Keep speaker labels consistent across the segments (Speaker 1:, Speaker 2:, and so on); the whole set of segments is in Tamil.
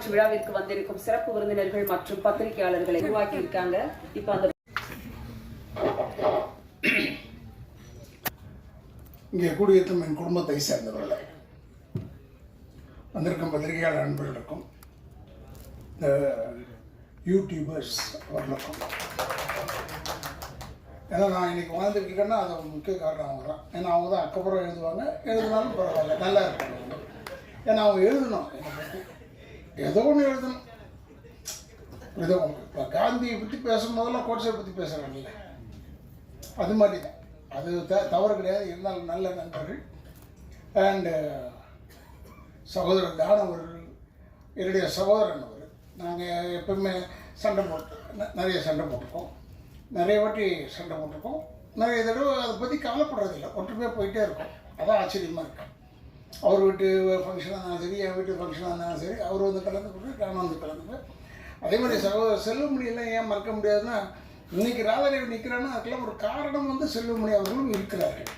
Speaker 1: பட்டமளிப்பு விழாவிற்கு வந்திருக்கும் சிறப்பு விருந்தினர்கள் மற்றும் பத்திரிகையாளர்களை உருவாக்கி இருக்காங்க இப்ப அந்த
Speaker 2: இங்கே குடியேற்றம் என் குடும்பத்தை சேர்ந்தவர்கள். வந்திருக்கும் பத்திரிகையாளர் நண்பர்களுக்கும் இந்த யூடியூபர்ஸ் அவர்களுக்கும். ஏன்னா நான் இன்னைக்கு வாழ்ந்துருக்கேன்னா அது ஒரு முக்கிய காரணம் அவங்க தான். ஏன்னா அவங்க தான் அக்கப்புறம் எழுதுவாங்க எழுதினாலும் பரவாயில்ல நல்லா இருப்பாங்க. ஏன்னா அவங்க எழுதணும். என்னை பற்றி ஏதோ ஒன்று எழுதணும். ஏதோ இப்போ காந்தியை பற்றி பேசும்போதெல்லாம் கோட்ஸை பற்றி பேசுகிறாங்கல்ல அது மாதிரி தான் அது த தவறு கிடையாது. இருந்தாலும் நல்ல நண்பர்கள். அண்டு சகோதரர் தானவர் என்னுடைய சகோதரன் அவர் நாங்கள் எப்பவுமே சண்டை போட்டு நிறைய சண்டை போட்டிருக்கோம் நிறைய வாட்டி சண்டை போட்டிருக்கோம் நிறைய தடவை அதை பற்றி கவலைப்படுறதில்ல. ஒற்றுமையாக போயிட்டே இருக்கோம். அதான் ஆச்சரியமாக இருக்குது அவர் வீட்டு ஃபங்க்ஷனாக இருந்தாலும் சரி என் வீட்டு ஃபங்க்ஷனாக இருந்தாலும் சரி அவர் வந்து கலந்துக்கிட்டு நான் வந்து கலந்துப்பேன் அதே மாதிரி சகோ செல்லுமணியெல்லாம் ஏன் மறக்க முடியாதுன்னா இன்னைக்கு ராதாரேவி நிற்கிறான்னா அதுக்கெல்லாம் ஒரு காரணம் வந்து செல்லுமணி அவர்களும் இருக்கிறார்கள்.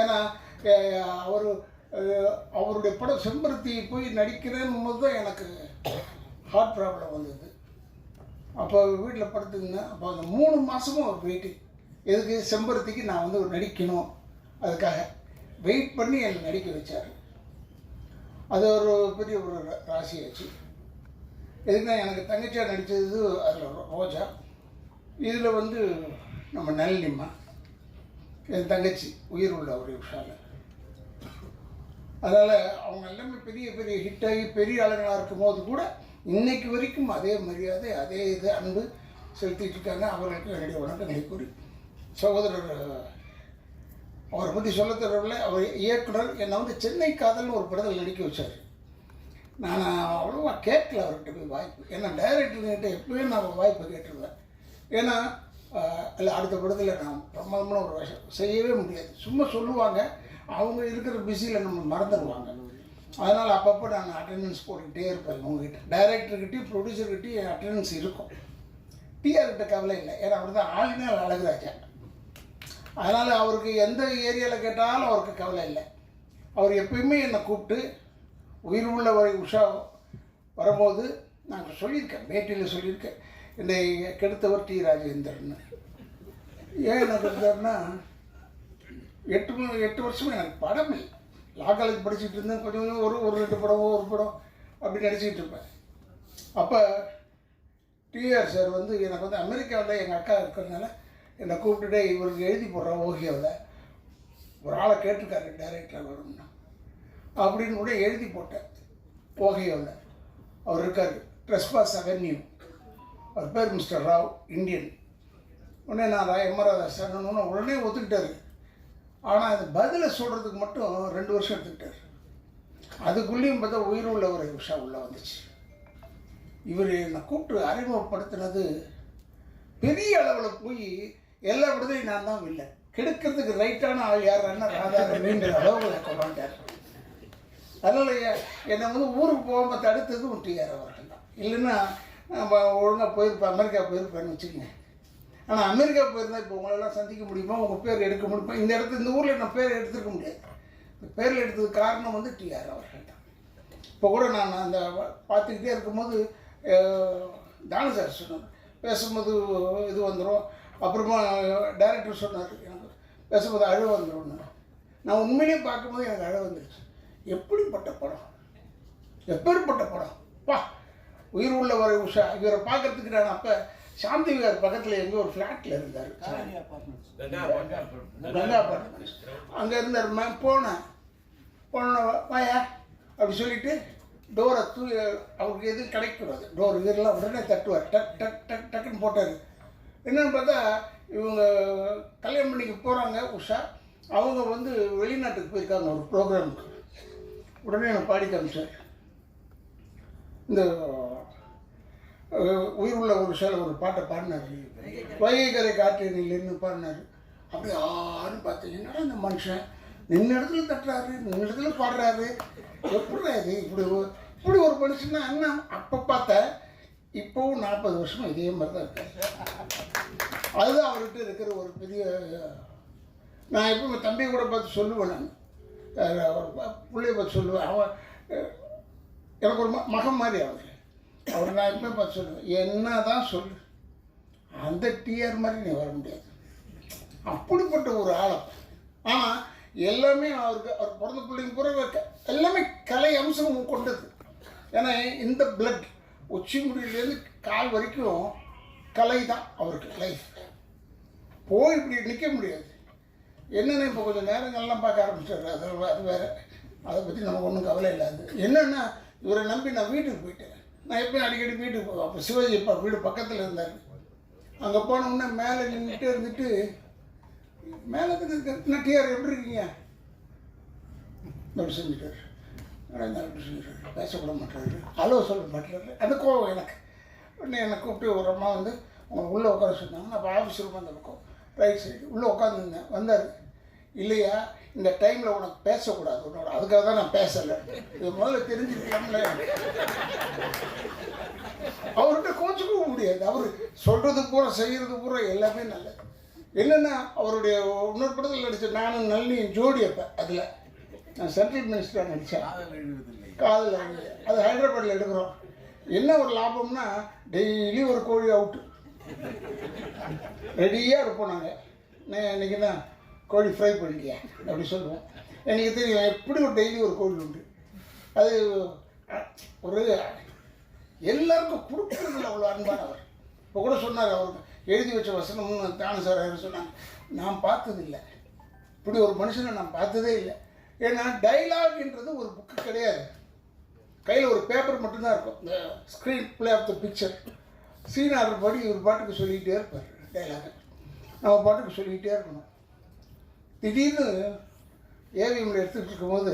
Speaker 2: ஏன்னா அவர் அவருடைய படம் செம்பருத்தி போய் நடிக்கிறேன் போது தான் எனக்கு ஹார்ட் ப்ராப்ளம் வந்தது. அப்போ வீட்டில் படுத்துருந்தேன். அப்போ அந்த மூணு மாதமும் அவர் வெயிட்டிங் எதுக்கு? செம்பருத்திக்கு நான் வந்து ஒரு நடிக்கணும். அதுக்காக வெயிட் பண்ணி என்னை நடிக்க வச்சார். அது ஒரு பெரிய ஒரு ராசி ஆச்சு எதுக்குன்னா எனக்கு தங்கச்சியாக நடித்தது அதில் ரோஜா. இதில் வந்து நம்ம நளினிமா என் தங்கச்சி உயிர் உள்ள ஒரு விஷால. அதனால் அவங்க எல்லாமே பெரிய பெரிய ஹிட்டாகி பெரிய ஆளுங்களாக இருக்கும்போது கூட இன்னைக்கு வரைக்கும் அதே மரியாதை அதே இது அன்பு செலுத்திட்டு இருக்காங்க. அவர்களுக்கு என்னுடைய வணக்கங்களை கூறி. சகோதரர் அவரை பற்றி சொல்ல தரவில்லை அவர் இயக்குனர். என்னை வந்து சென்னை காதல்னு ஒரு படத்தில் நடிக்க வச்சார். நான் அவ்வளோவா கேட்கல அவர்கிட்ட போய் வாய்ப்பு. ஏன்னா டைரக்டர்கிட்ட எப்பயும் நான் வாய்ப்பு கேட்டிருந்தேன். ஏன்னா இல்லை அடுத்த படத்தில் நான் பிரமாதமான ஒரு விஷயம் செய்யவே முடியாது. சும்மா சொல்லுவாங்க. அவங்க இருக்கிற பிஸியில் நம்ம மறந்துடுவாங்க. அதனால் அப்பப்போ நான் அட்டெண்டன்ஸ் போட்டுக்கிட்டே இருப்பேன் உங்ககிட்ட. டைரக்டர்கிட்டையும் ப்ரொடியூசர்கிட்டையும் அட்டெண்டன்ஸ் இருக்கும். டிஆர்கிட்ட கவலை இல்லை. ஏன்னா அவர் தான் ஆளுநர் அழகுராஜா அதனால் அவருக்கு எந்த ஏரியாவில் கேட்டாலும் அவருக்கு கவலை இல்லை. அவர் எப்பயுமே என்னை கூப்பிட்டு உயிர் உள்ள வரை உஷா வரும்போது நான் சொல்லியிருக்கேன் பேட்டியில் சொல்லியிருக்கேன் என்னை கெடுத்தவர் டி ராஜேந்திரன். ஏன் என்ன எட்டு எட்டு வருஷமும் எனக்கு படம் இல்லை. லா காலேஜ் படிச்சுட்டு இருந்தேன் கொஞ்சம் கொஞ்சம் ஒரு ஒரு ரெண்டு படம் ஒரு படம் அப்படி நடிச்சிட்டு இருப்பேன். அப்போ டிஆர் சார் வந்து எனக்கு வந்து அமெரிக்காவில் எங்கள் அக்கா இருக்கிறதுனால என்னை கூப்பிட்டுட்டே இவருக்கு எழுதி போடுறோம் ஓகேவில் ஒரு ஆளை கேட்டிருக்காரு டைரக்டராக வரும்னா அப்படின்னு கூட எழுதி போட்டேன் ஓகேவில் அவர் இருக்கார் ட்ரெஸ்பாஸ் அவென்யூ அவர் பேர் மிஸ்டர் ராவ் இந்தியன் உடனே நான் ரா எம் ராதாசன் உடனே ஒத்துக்கிட்டாரு. ஆனால் அது பதிலை சொல்கிறதுக்கு மட்டும் ரெண்டு வருஷம் எடுத்துக்கிட்டார். அதுக்குள்ளேயும் பார்த்தா உயிர் உள்ள ஒரு உஷா உள்ளே வந்துச்சு. இவர் என்னை கூப்பிட்டு அறிமுகப்படுத்தினது பெரிய அளவில் போய் எல்லா விடுதலையும் நான் தான் இல்லை. கெடுக்கிறதுக்கு ரைட்டான ஆள் யாருன்னா ராதாரவின்ற அளவுகளை கொண்டாண்டார் அதனாலயே என்னை வந்து ஊருக்கு போகாமல் தடுத்தது டிஆர் அவர்கள் தான். இல்லைன்னா நம்ம ஒழுங்காக போயிருப்பேன் அமெரிக்கா போயிருப்பேன்னு வச்சுக்கோங்க. ஆனால் அமெரிக்கா போயிருந்தால் இப்போ உங்களெல்லாம் சந்திக்க முடியுமா? உங்கள் பேர் எடுக்க முடியுமா? இந்த இடத்து இந்த ஊரில் நான் பேர் எடுத்துருக்க முடியாது. இந்த பேரில் எடுத்ததுக்கு காரணம் வந்து டிஆர் அவர்கள் தான். இப்போ கூட நான் அந்த பார்த்துக்கிட்டே இருக்கும்போது அஹ், தானு சார் சொன்னார் பேசும்போது இது வந்துடும் அப்புறமா டைரக்டர் சொன்னார் எனக்கு பேசும்போது அழ வந்துடும்னு நான் உண்மையிலேயே பார்க்கும்போது எனக்கு அழ வந்துருச்சு. எப்படிப்பட்ட படம்? எப்பேற்பட்ட படம்? பா உயிர் உள்ள வரை உஷா இவரை பார்க்கறதுக்கு நான் அப்போ சாந்தி விகார் பக்கத்தில் எங்கேயோ ஒரு ஃப்ளாட்டில் இருந்தார். கங்கா அப்பார்ட்மெண்ட்ஸ் அங்கே இருந்தார் மேம் போனேன். போன வாயா. அப்படி சொல்லிட்டு டோரை தூ அவருக்கு எதுவும் கிடைக்கூடாது டோர் இதெல்லாம் உடனே தட்டுவார். டக் டக் டக் டக்குன்னு போட்டார். என்னென்னு பார்த்தா இவங்க கல்யாணம் பண்ணிக்க போகிறாங்க உஷா. அவங்க வந்து வெளிநாட்டுக்கு போயிருக்காங்க ஒரு ப்ரோக்ராமுக்கு உடனே நான் பாடி காமிச்சேன் இந்த உயிர் உள்ள ஒரு சில ஒரு பாட்டை பாடினார். வைகரை காற்றினில்னு பாடினார். அப்படி யாருன்னு பார்த்தீங்கன்னா இந்த மனுஷன்? நின்ன இடத்துல தட்டுறாரு நின்ன இடத்துல பாடுறாரு. எப்படி இது? இப்படி ஒரு- இப்படி ஒரு மனுஷன்னா என்ன? அப்போ பார்த்தேன் இப்போவும் நாற்பது வருஷம் இதே மாதிரி தான் இருக்காரு அதுதான் அவர்கிட்ட இருக்கிற ஒரு பெரிய நான் எப்போ தம்பி கூட பார்த்து சொல்லுவேன் நான். அவர் பிள்ளைய பார்த்து சொல்லுவேன். அவன் எனக்கு ஒரு மகன் மாதிரி அவர். அவர் நான் எப்பவுமே பார்த்து சொல்லுவேன். என்ன தான் சொல்லு அந்த டிஆர் மாதிரி நீ வர முடியாது. அப்படிப்பட்ட ஒரு ஆளை. ஆனால் எல்லாமே அவருக்கு அவர் பிறந்த பிள்ளைங்க பிறகு எல்லாமே கலை அம்சம் கொண்டது. ஏன்னா இந்த பிளட் உச்சி முடியிலேருந்து கால் வரைக்கும் கலை தான் அவருக்கு லைஃப் போய் இப்படி நிற்க முடியாது. என்னென்ன இப்போ கொஞ்சம் நேரங்கள்லாம் பார்க்க ஆரம்பிச்சிடுறாரு அது அது வேறு. அதை பற்றி நமக்கு ஒன்றும் கவலை இல்லை. அது என்னென்னா இவரை நம்பி நான் வீட்டுக்கு போயிட்டேன். நான் எப்பயும் அடிக்கடி வீட்டுக்கு போவேன் அப்போ சிவாஜி இப்போ வீடு பக்கத்தில் இருந்தார். அங்கே போன மேலே நின்றுட்டு இருந்துட்டு மேலே இருக்கிற டிஆர் எப்படி இருக்கீங்க? அப்படி செஞ்சுட்டார். பேசக்கூட மாட்டாரு. ஹலோ சொல்ல மாட்டாரு. அந்த கோவம் எனக்கு. உடனே என்னை கூப்பிட்டு ஒரு அம்மா வந்து உங்களை உள்ளே உட்கார சொன்னாங்க. நான் ஆஃபீஸ் ரூம் அந்த பக்கம். ரைட் சைடு உள்ளே உட்காந்துருந்தேன் வந்தார். இல்லையா இந்த டைமில் உனக்கு பேசக்கூடாது. உன்னோட அதுக்காக தான் நான் பேசலை. இது முதல்ல தெரிஞ்சுக்கலாம்ல அவர்கிட்ட கோச்சுக்கவும் முடியாது. அவர் சொல்கிறது பூரா செய்கிறது பூரா எல்லாமே நல்லது. என்னென்னா அவருடைய இன்னொரு படத்தில் நடித்த நானும் நளினியும் ஜோடி அப்போ அதில். நான் சென்ட்ரல் மினிஸ்டராக நடித்தேன் காதல். அது ஹைதராபாத்தில் எடுக்கிறோம். என்ன ஒரு லாபம்னா டெய்லி ஒரு கோழி அவுட்டு ரெடியாக இருப்போம் நாங்கள் நான் தான் கோழி ஃப்ரை பண்ணிட்டியா? அப்படி சொல்லுவோம். எனக்கு தெரியும் எப்படி ஒரு டெய்லி ஒரு கோழி உண்டு. அது ஒரு எல்லாருக்கும் கொடுக்குறதுல அவ்வளோ அன்பானவர். இப்போ கூட சொன்னார் அவருக்கு எழுதி வச்ச வசனம்னு தானு சார் அவர் சொன்னாங்க. நான் பார்த்ததில்லை. இப்படி ஒரு மனுஷனை நான் பார்த்ததே இல்லை. ஏன்னா டைலாக்ன்றது ஒரு புக்கு கிடையாது. கையில் ஒரு பேப்பர் மட்டும்தான் இருக்கும். இந்த screen play of the picture scene order படி இவர் பாட்டுக்கு சொல்லிக்கிட்டே இருப்பார் டைலாக் நம்ம பாட்டுக்கு சொல்லிக்கிட்டே இருக்கணும். திடீர்னு ஏவிஎம்ல எடுத்துக்கிட்டு இருக்கும்போது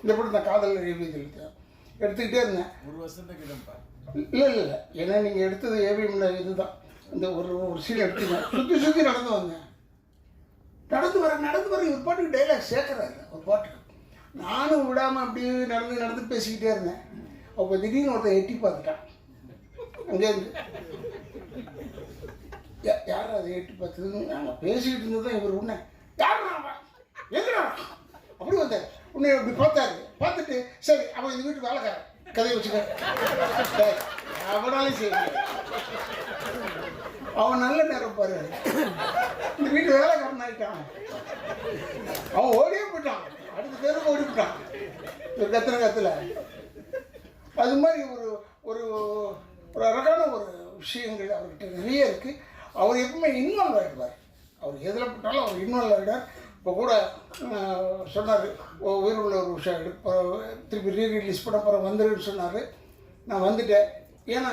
Speaker 2: இந்த படம் நான் காதல் ஏவிஎம் எடுத்தேன். எடுத்துக்கிட்டே இருந்தேன்.
Speaker 3: ஒரு வருஷத்துக்கு
Speaker 2: இல்லை இல்லை இல்லை. ஏன்னா நீங்கள் எடுத்தது ஏவிஎம்ல இதுதான். இந்த ஒரு ஒரு சீன் எடுத்தீங்க சுற்றி சுற்றி நடந்து வந்தேன். நடந்து நடந்து வர ஒரு பாட்டுக்கு டைலாக் சேர்க்குறாரு ஒரு பாட்டுக்கு. நானும் விடாமல் அப்படியே நடந்து நடந்து பேசிக்கிட்டே இருந்தேன். அப்போ திடீர்னு ஒருத்தன் எட்டி பார்த்துட்டான். அங்கேருந்து யா- யார் அதை எட்டி பார்த்ததுன்னு நாங்கள் பேசிக்கிட்டு இருந்தது தான் இவர் உன்ன. யார் எதுனா அப்படி வந்தார். உன்னை அப்படி பார்த்தாரு. பார்த்துட்டு சரி அவன் இந்த வீட்டு வேலைக்காரன். கதையை வச்சுக்க. அவனாலும் சரி அவன் நல்ல நேரம் பாரு. இந்த வீட்டு வேலை ஆயிட்டான். அவன் ஓடியே போயிட்டான். அடுத்த பேருக்கு ஓடி போட்டான் ஒரு கத்துல. அது மாதிரி ஒரு ஒரு ஒரு அழகான ஒரு விஷயங்கள் அவர்கிட்ட நிறைய இருக்கு. அவர் எப்பவுமே இன்வால்வ் ஆகிடுவார் அவர் எதில் போட்டாலும் அவர் இன்வால்வ் ஆகிடுவார் இப்போ கூட சொன்னார். உயிர் உள்ள ஒரு விஷயம் திருப்பி ரீ ரிலீஸ் பண்ண போகிற வந்துருன்னு சொன்னார். நான் வந்துட்டேன். ஏன்னா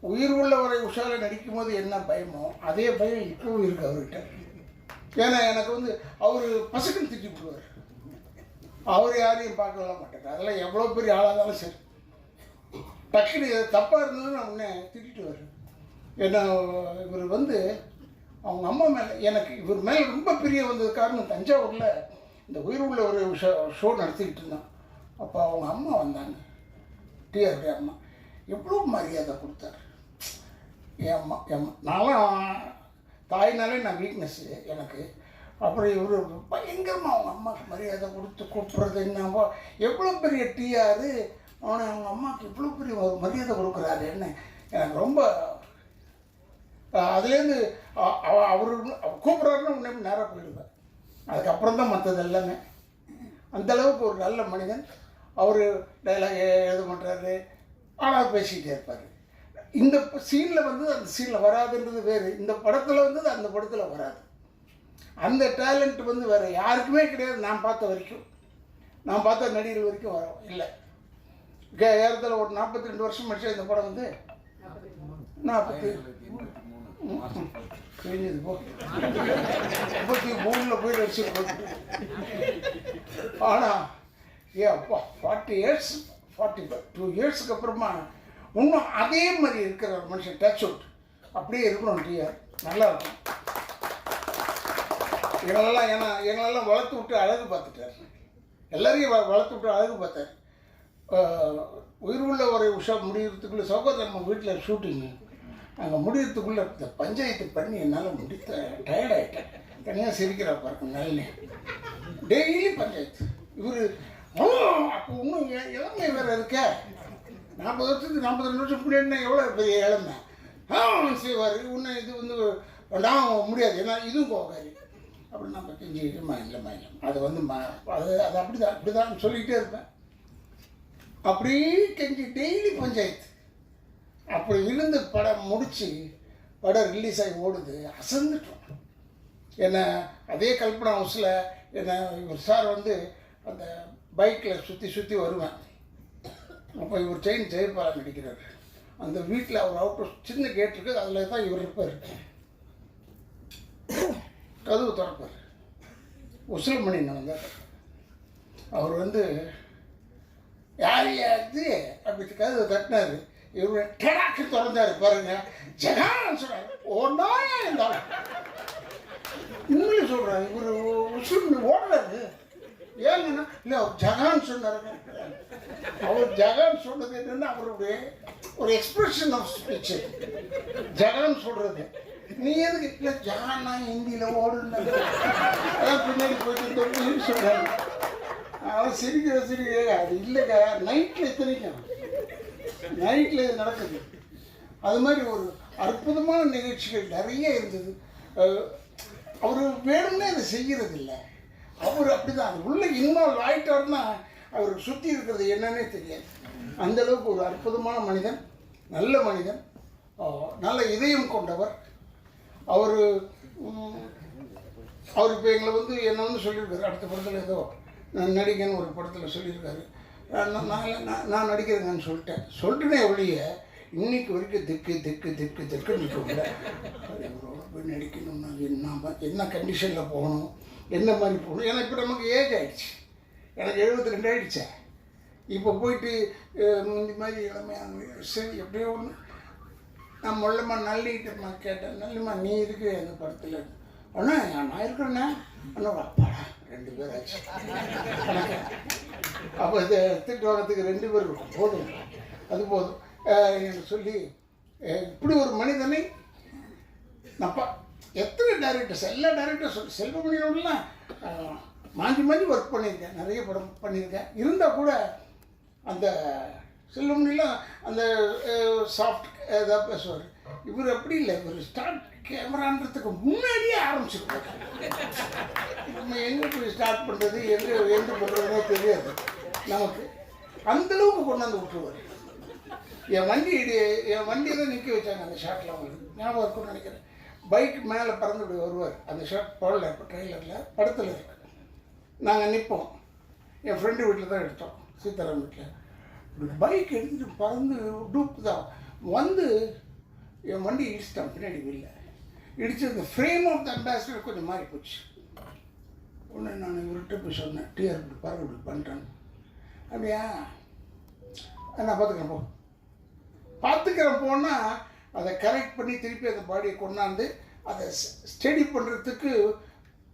Speaker 2: உயிர் உள்ளவரை உஷாவில் நடிக்கும் போது என்ன பயமோ அதே பயம் இப்பவும் இருக்கு அவர்கிட்ட. ஏன்னா எனக்கு வந்து அவர் பசுக்குன்னு திட்டி விடுவார் அவர் யாரையும் பார்க்கலாம் மாட்டார். அதெல்லாம் எவ்வளோ பெரிய ஆளாக இருந்தாலும் சரி. டக்குனு தப்பாக இருந்தாலும் நான் உடனே திட்டிட்டு வருவேன் ஏன்னா இவர் வந்து அவங்க அம்மா மேலே எனக்கு இவர் மேலே ரொம்ப பிரிய வந்தது காரணம் தஞ்சாவூரில் இந்த உயிர் உள்ள ஒரு ஷோ ஷோ நடத்திக்கிட்டு இருந்தான். அப்போ அவங்க அம்மா வந்தாங்க. டிஆர்டி அம்மா. எவ்வளோ மரியாதை கொடுத்தாரு. என் அம்மா என் நான்லாம் தாய்னாலே நான் வீக்னஸ்ஸு எனக்கு. அப்புறம் இவர் பயங்கரமாக அவங்க அம்மாவுக்கு மரியாதை கொடுத்து கூப்பிட்றது என்னவோ எவ்வளோ பெரிய டிஆர் அவனை அவங்க அம்மாவுக்கு இவ்வளோ பெரிய ஒரு மரியாதை கொடுக்குறாரு என்ன? எனக்கு ரொம்ப அதுலேருந்து அவ அவர் கூப்பிட்றாருன்னு உடனே நேராக போயிடுவேன். அதுக்கப்புறம் தான் மற்றது எல்லாமே. அந்தளவுக்கு ஒரு நல்ல மனிதன். அவர் டைலாக் எழுத பண்ணுறாரு ஆனால் பேசிக்கிட்டே இருப்பார். இந்த சீனில் வந்து அந்த சீனில் வராதுன்றது வேறு. இந்த படத்தில் வந்து அந்த படத்தில் வராது. அந்த டேலண்ட் வந்து வேறு யாருக்குமே கிடையாது நான் பார்த்த வரைக்கும். நான் பார்த்த நடிகர் வரைக்கும் வரோம் இல்லை. ஏறத்தில் ஒரு நாற்பத்தி ரெண்டு வருஷம் முடிச்ச இந்த படம் வந்து நாற்பத்தி
Speaker 3: எண்பத்தி மூணு
Speaker 2: கிழிஞ்சது போ. முப்பத்தி மூணில் போய் நடிச்சிருக்கோம் ஆனால் ஏ அப்பா ஃபார்ட்டி இயர்ஸ் ஃபார்ட்டி டூ இயர்ஸ்க்கு அப்புறமா இன்னும் அதே மாதிரி இருக்கிற ஒரு மனுஷன் டச் அவுட் அப்படியே இருக்கணும் டிஆர் நல்லா இருக்கும். எங்களெல்லாம் ஏன்னா எங்களெல்லாம் வளர்த்து விட்டு அழகு பார்த்துட்டார். எல்லாரையும் வ- வளர்த்து விட்டு அழகு பார்த்தார். உயிர் உள்ள ஒரு உஷா முடியறதுக்குள்ளே சகோதரர் நம்ம வீட்டில் ஷூட்டிங்கு அங்கே முடியறதுக்குள்ளே இந்த பஞ்சாயத்து பண்ணி என்னால் முடித்த டயர்டாயிட்டேன் தனியாக சிரிக்கிறா பாருங்க நல்ல டெய்லி பஞ்சாயத்து. இவர் அப்போ இன்னும் இளமை வேறு இருக்க. நாற்பது வருஷத்துக்கு நாற்பது ரெண்டு வருஷம் முன்னாடி எவ்வளோ பெரிய இளமை? ஆ செய்வார். இன்னும் இது வந்து நான் முடியாது. ஏன்னா இதுவும் கோகாரி அப்படி நம்ம செஞ்சுக்கிட்டு இல்லைம்மா இல்லை அது வந்து ம அது அது அப்படி தான் அப்படி தான் சொல்லிக்கிட்டே இருப்பேன். அப்படி கெஞ்சி டெய்லி பஞ்சாயத்து. அப்படி விழுந்து படம் முடித்து படம் ரிலீஸ் ஆகி ஓடுது அசந்துட்டோம். என்ன அதே கல்பனா ஹவுஸில் என்ன இவர் சார் வந்து அந்த பைக்கில் சுற்றி சுற்றி வருவேன். அப்போ இவர் செயின் ஜெயபாலா நடிக்கிறார். அந்த வீட்டில் அவர் அவுட் சின்ன கேட் இருக்குது அதில் தான் இவர் இருப்பார். கதவு திறப்பார். உசுரமணி வந்தார். அவர் வந்து யார் யாரு? அப்படி கதவு தட்டினார். இவர் டெடாக்கு திறந்தாரு பாருங்க. ஜெகான் சொல்கிறார் ஒன்றா இருந்தாலும். உண்மையை சொல்கிறேன் இவர் உசுரமணி ஓடுறாரு. ஏங்கன்னா இல்லை அவர் ஜகான் சொன்னார். அவர் ஜகான் சொன்னது என்னன்னா அவருடைய ஒரு எக்ஸ்பிரஷன் ஆஃப் ஸ்பீச் ஜகான் சொல்றது. நீ எதுக்கு இல்லை ஜகான்னா ஹிந்தியில் ஓடுன்னு? அதான் பின்னாடி போயிட்டு தொட்டு சொல்கிறாங்க அவன் சிரிக்கிற சிரிக்க அது இல்லைங்க நைட்டில் இத்தனைக்கும். நைட்டில் இது நடக்குது. அது மாதிரி ஒரு அற்புதமான நிகழ்ச்சிகள் நிறைய இருந்தது. அவர் வேணும்னே அதை செய்கிறது இல்லை அவர் அப்படிதான். அது உள்ள இன்வால்வ் ஆகிட்டாருன்னா அவருக்கு சுற்றி இருக்கிறது என்னன்னே தெரியாது. அந்த அளவுக்கு ஒரு அற்புதமான மனிதன் நல்ல மனிதன் நல்ல இதயம் கொண்டவர். அவர் அவர் இப்போ எங்களை வந்து என்ன வந்து சொல்லியிருக்காரு. அடுத்த படத்தில் ஏதோ நான் நடிகன்னு ஒரு படத்தில் சொல்லியிருக்காரு. நான் நான் நான் நான் நடிக்கிறேங்கன்னு சொல்லிட்டேன். சொல்லிட்டுனே ஒழிய இன்னைக்கு வரைக்கும் திக்கு திக்கு திக்கு திக்கு நிற்க முடியல போய் நடிக்கணும்னா என்ன ப- என்ன கண்டிஷனில் போகணும்? என்ன மாதிரி போகணும்? ஏன்னா இப்போ நமக்கு ஏஜ் ஆகிடுச்சு எனக்கு எழுபத்தி ரெண்டு ஆகிடுச்சே இப்போ போயிட்டு இந்த மாதிரி இளமையான சரி எப்படியோ ஒன்று நான் முள்ளம்மா நல்லிக்கிட்டம்மா கேட்டேன். நல்லம்மா நீ இருக்கு அந்த படத்தில்? அண்ணா நான் இருக்கிறேண்ணே. அண்ணா அப்பாடா ரெண்டு பேர் ஆச்சு. அப்போ இது எடுத்துட்டு வரத்துக்கு ரெண்டு பேர் இருக்கும். போதும். அது போதும். என்று சொல்லி இப்படி ஒரு மனிதனை நப்பா எத்தனை டேரக்டர்ஸ் எல்லா டேரக்டர்ஸ் செல்வமணியோடலாம் மாஞ்சி மாஞ்சி ஒர்க் பண்ணியிருக்கேன். நிறைய படம் பண்ணியிருக்கேன். இருந்தால் கூட அந்த செல்வமணிலாம் அந்த சாஃப்ட் இதாக பேசுவார். இவர் அப்படி இல்லை. இவர் ஸ்டார்ட் கேமரான்றதுக்கு முன்னாடியே ஆரம்பிச்சிருக்கோம் நம்ம எங்கே போய் ஸ்டார்ட் பண்ணுறது எங்கே எங்கே பண்ணுறதுனோ தெரியாது. நமக்கு அந்தளவுக்கு கொண்டாந்து விட்டுருவார். என் வண்டி என் வண்டியை தான் நிற்க வச்சாங்க அந்த ஷாட்டில் அவங்களுக்கு ஞாபகம் இருக்கும்னு நினைக்கிறேன். பைக் மேலே பறந்து இப்படி வருவார். அந்த ஷாட் போடல இப்போ ட்ரெயிலரில் படத்தில் இருக்கு. நாங்கள் நிற்போம் என் ஃப்ரெண்டு வீட்டில் தான் எடுத்தோம் சீதாராம் வீட்டில். இப்படி பைக் எடுத்துகிட்டு பறந்து டூப் தான் வந்து என் வண்டி இடிச்சிட்டான் பின்னாடி வெளில இடிச்சு அந்த ஃப்ரேம் ஆஃப் த அம்பாசிடர் கொஞ்சம் மாறி போச்சு. உடனே நான் இவர்கிட்ட போய் சொன்னேன் டிஆர் இப்படி பறவை இப்படி பண்ணுறேன் அப்படியா? நான் பார்த்துக்கிறேன் போ. பார்த்துக்கிறேன் போனால் அதை கரெக்ட் பண்ணி திருப்பி அந்த பாடியை கொண்டாந்து அதை ஸ்டடி பண்ணுறதுக்கு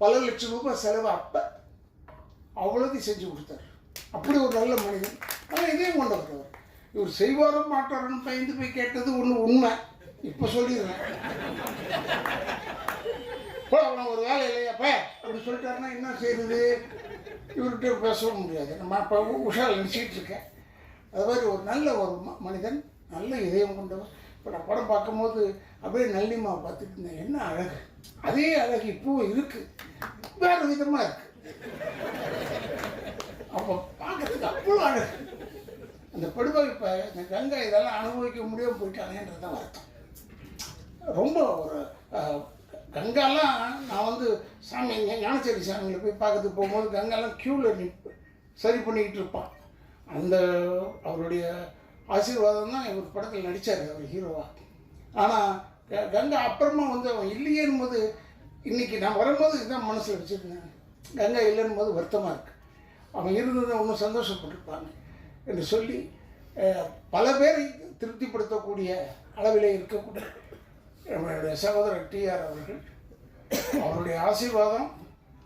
Speaker 2: பல லட்சம் ரூபாய் செலவு அப்போ அவ்வளோதையும் செஞ்சு கொடுத்தாரு. அப்படி ஒரு நல்ல மனிதன். ஆனால் இதையும் கொண்டவர் அவர் இவர் செய்வாரோ மாட்டாரோன்னு பயந்து போய் கேட்டது ஒன்று உண்மை. இப்போ சொல்லிடுறேன். போ அவன் ஒரு வேலை இல்லையாப்பா அப்படின்னு சொல்லிட்டாருன்னா என்ன செய்யுது இவர்கிட்ட பேசவும் முடியாது. நம்ம அப்போ உஷால் நினச்சிக்கிட்டு இருக்கேன். அது மாதிரி ஒரு நல்ல ஒரு மனிதன் நல்ல இதயம் கொண்டவர் இப்போ நான் படம் பார்க்கும்போது அப்படியே நல்லிமா பார்த்துட்டு இருந்தேன். என்ன அழகு? அதே அழகு இப்பவும் இருக்கு. வேற விதமாக இருக்கு. அப்போ பார்க்கறதுக்கு அவ்வளோ அழகு. அந்த படுகை இப்போ இந்த கங்கை இதெல்லாம் அனுபவிக்க முடியாமல் போயிட்டாங்கன்றது தான் வருத்தம். ரொம்ப ஒரு கங்காலாம் நான் வந்து சாமி ஞானச்சேரி சாமியில் போய் பார்க்கறதுக்கு போகும்போது கங்காலாம் க்யூவில் நிற்பேன் சரி பண்ணிக்கிட்டு இருப்பான். அந்த அவருடைய ஆசீர்வாதம் தான் இவர் படத்தில் நடித்தார் அவர் ஹீரோவா ஆனால் கங்கை அப்புறமா வந்து அவன் இல்லையேன்னு போது இன்றைக்கி நான் வரும்போது இதுதான் மனசில் வச்சுருந்தேன். கங்கை இல்லைன்னு போது வருத்தமாக இருக்குது அவன் இருந்ததை ஒன்றும் சந்தோஷப்பட்டிருப்பாங்க என்று சொல்லி பல பேரை திருப்திப்படுத்தக்கூடிய அளவிலே இருக்கக்கூடிய நம்மளுடைய சகோதரர் டிஆர் அவர்கள் அவருடைய ஆசீர்வாதம்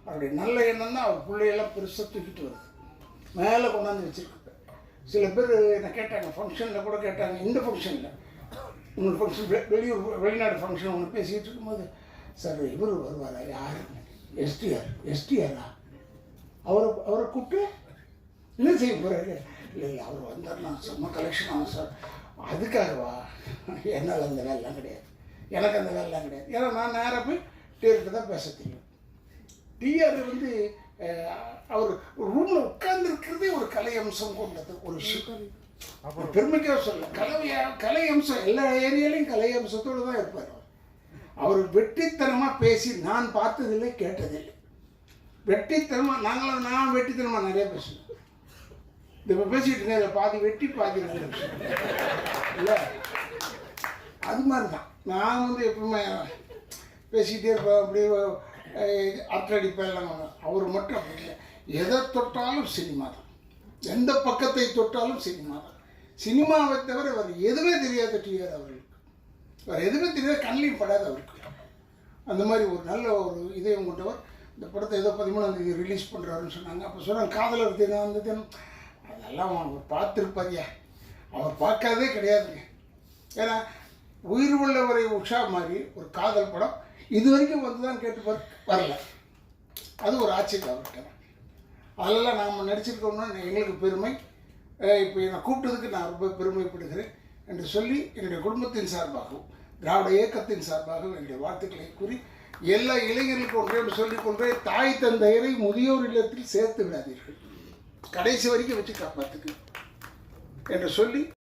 Speaker 2: அவருடைய நல்ல எண்ணம் தான் அவர் பிள்ளையெல்லாம் பெருசாக தூக்கிட்டு வருது. மேலே கொண்டாந்து வச்சுருக்கு சில பேர் என்ன கேட்டாங்க ஃபங்க்ஷனில் கூட கேட்டாங்க இந்த ஃபங்க்ஷனில் இன்னொரு ஃபங்க்ஷன் வெளியூர் வெளிநாடு ஃபங்க்ஷன் ஒன்று பேசிகிட்டு இருக்கும்போது சார் இவர் வருவாரா? யார்? எஸ்டிஆர் எஸ்டிஆரா அவரை அவரை கூப்பிட்டு என்ன செய்ய போகிறாரு இல்லை இல்லை அவர் வந்தார் செம்ம கலெக்ஷன் ஆகும் சார். அதுக்காகவா? என்னால் அந்த வேலைலாம் கிடையாது. எனக்கு அந்த வேலைலாம் கிடையாது. ஏன்னா நான் நேராக போய் டிஆர்கிட்ட தான் பேச தெரியும். டிஆர் வந்து அவர் ரூமில் உட்கார்ந்துருக்கிறதே ஒரு கலை அம்சம் கொண்டது ஒரு விஷயம் ஒரு பெருமைக்காக சொல்ல கலை கலை அம்சம் எல்லா ஏரியாலையும் கலை அம்சத்தோடு தான் இருப்பார் அவர். அவர் வெற்றித்தனமாக பேசி நான் பார்த்ததில்லை கேட்டதில்லை. வெட்டித்தனமாக நாங்களும் நான் வெட்டித்தனமாக நிறைய பேசுவேன் இந்த இப்போ பேசிகிட்டு இருக்கேன் பாதி வெட்டி பாதி நல்ல விஷயம் இல்லை. அது மாதிரி தான் நான் வந்து எப்பவுமே பேசிக்கிட்டே இருப்பேன் அப்படியே அற்றடிப்பேன் எல்லாம் அவர் மட்டும் அப்படி இல்லை. எதை தொட்டாலும் சினிமா தான். எந்த பக்கத்தை தொட்டாலும் சினிமா தான். சினிமாவை தவிர அவர் எதுவுமே தெரியாத டிஆர் அவர்களுக்கு அவர் எதுவுமே தெரியாத கண்ணிலையும் படாத அவருக்கு. அந்த மாதிரி ஒரு நல்ல ஒரு இதயம் கொண்டவர். இந்த படத்தை ஏதோ பதிமூணாம் தேதி ரிலீஸ் பண்ணுறாருன்னு சொன்னாங்க. அப்போ சொன்னாங்க காதலர் தினம் அந்த தினம். அதெல்லாம் அவர் பார்த்துருப்பாரியா அவர் பார்க்காதே கிடையாதுங்க. ஏன்னா உயிர் உள்ளவரை உஷா மாதிரி ஒரு காதல் படம் இது வரைக்கும் வந்து தான் கேட்டு பார் வரல. அது ஒரு ஆச்சரியம் அவர்கிட்ட அதெல்லாம் நாம் நடிச்சிருக்கோம்னா எங்களுக்கு பெருமை. இப்போ என்னை கூப்பிட்டதுக்கு நான் ரொம்ப பெருமைப்படுகிறேன் என்று சொல்லி என்னுடைய குடும்பத்தின் சார்பாகவும் திராவிட இயக்கத்தின் சார்பாகவும் என்னுடைய வாழ்த்துக்களை கூறி எல்லா இளைஞர்களுக்கும் ஒன்றே என்று சொல்லிக் தாய் தந்தையரை முதியோர் இல்லத்தில் சேர்த்து விடாதீர்கள். கடைசி வரைக்கும் வச்சு காப்பாற்றுக்கு என்று சொல்லி